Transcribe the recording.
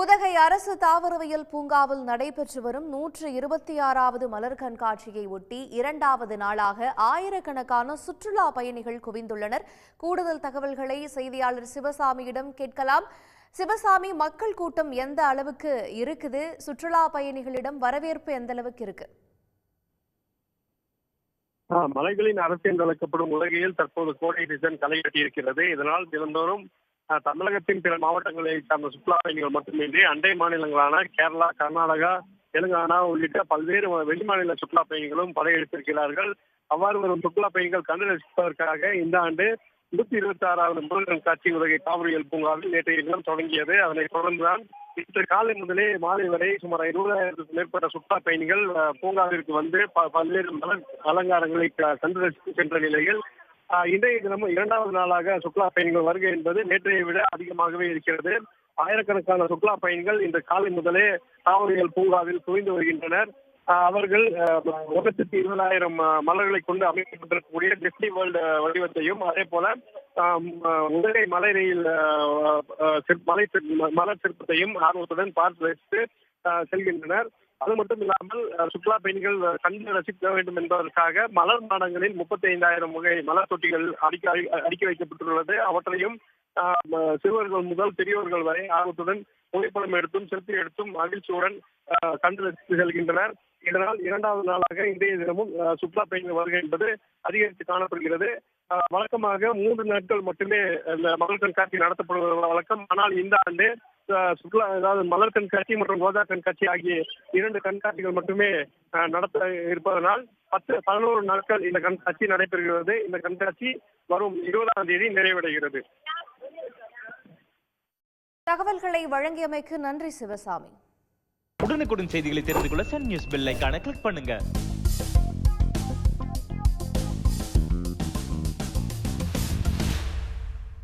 உதகை அரசு தாவரவியல் பூங்காவில் நடைபெற்று வரும் நூற்று இருபத்தி ஆறாவது மலர் கண்காட்சியை ஒட்டி இரண்டாவது நாளாக ஆயிரக்கணக்கான சுற்றுலா பயணிகள் குவிந்துள்ளனர். கூடுதல் தகவல்களை செய்தியாளர் சிவசாமியிடம் கேட்கலாம். சிவசாமி மக்கள் கூட்டம் எந்த அளவுக்கு இருக்குது? சுற்றுலா பயணிகளிடம் வரவேற்பு எந்த அளவுக்கு இருக்கு? மலைகளின் அரசு என்று அழைக்கப்படும் உலகையில் தற்போது கோடை சீசன் களை கட்டியிருக்கிறது இதனால் தினந்தோறும் தமிழகத்தின் பிற மாவட்டங்களை சார்ந்த சுற்றுலா பயணிகள் மட்டுமின்றி அண்டை மாநிலங்களான கேரளா கர்நாடகா தெலுங்கானா உள்ளிட்ட பல்வேறு வெளிமாநில சுற்றுலா பயணிகளும் படையெடுத்திருக்கிறார்கள். அவ்வாறு வரும் சுற்றுலா பயணிகள் கண்டு ரசிப்பதற்காக இந்த ஆண்டு நூத்தி இருபத்தி ஆறாவது முருகன் காட்சி உலகை காவிரியல் பூங்காவில் நேற்றைய தினம் தொடங்கியது. அதனைத் தொடர்ந்துதான் இன்று காலை முதலே மாலை வரை சுமார் இருபதாயிரத்துக்கும் மேற்பட்ட சுற்றுலா பயணிகள் பூங்காவிற்கு வந்து ப- பல்வேறு மலர் அலங்காரங்களை கண்டு ரசித்து சென்ற நிலையில் இன்றைய தினமும் இரண்டாவது நாளாக சுற்றுலா பயணிகள் வருகை என்பது நேற்றைய விட அதிகமாகவே இருக்கிறது. ஆயிரக்கணக்கான சுற்றுலா பயணிகள் இன்று காலை முதலே தாவரியல் பூங்காவில் குவிந்து வருகின்றனர். அவர்கள் ஒரு லட்சத்தி இருபதாயிரம் மலர்களை கொண்டு அமைக்கப்பட்டிருக்கக்கூடிய டிஸ்னி வேர்ல்டு வடிவத்தையும் அதே போல உதகை மலை ரயில் மலை மலர் சிற்பத்தையும் ஆர்வத்துடன் பார்த்து வைத்து செல்கின்றனர். அது மட்டும் இல்லாமல் சுற்றுலா பயணிகள் கண்டு ரசிக்க வேண்டும் என்பதற்காக மலர் மாடங்களில் முப்பத்தி ஐந்தாயிரம் வகை மலர் தொட்டிகள் அடுக்கி அடுக்கி வைக்கப்பட்டுள்ளது. அவற்றையும் சிறுவர்கள் முதல் பெரியவர்கள் வரை ஆர்வத்துடன் புகைப்படம் எடுத்தும் செல்ஃபி எடுத்தும் மகிழ்ச்சியுடன் கண்டு ரசித்து செல்கின்றனர். இதனால் இரண்டாவது நாளாக இன்றைய தினமும் சுற்றுலா பயணிகள் வருகை என்பது அதிகரித்து காணப்படுகிறது. வழக்கமாக மூன்று நாட்கள் மட்டுமே மகள் கண்காட்சி நடத்தப்படுவது வழக்கம். ஆனால் இந்த ஆண்டு சுற்றுலா அதாவது மலர் கண்காட்சி மற்றும் ரோஜா கண்காட்சி ஆகிய இரண்டு கண்காட்சிகள் மட்டுமே நடத்த இருப்பதனால் பத்து பதினோரு நாட்கள் இந்த கண்காட்சி நடைபெறுகிறது. இந்த கண்காட்சி வரும் இருபதாம் தேதி நிறைவடைகிறது. தகவல்களை வழங்கியமைக்கு நன்றி சிவசாமி. உடனுக்குடன் செய்திகளை தெரிந்து கொள்ள சன் நியூஸ் பெல் ஐகானை கிளிக் பண்ணுங்க.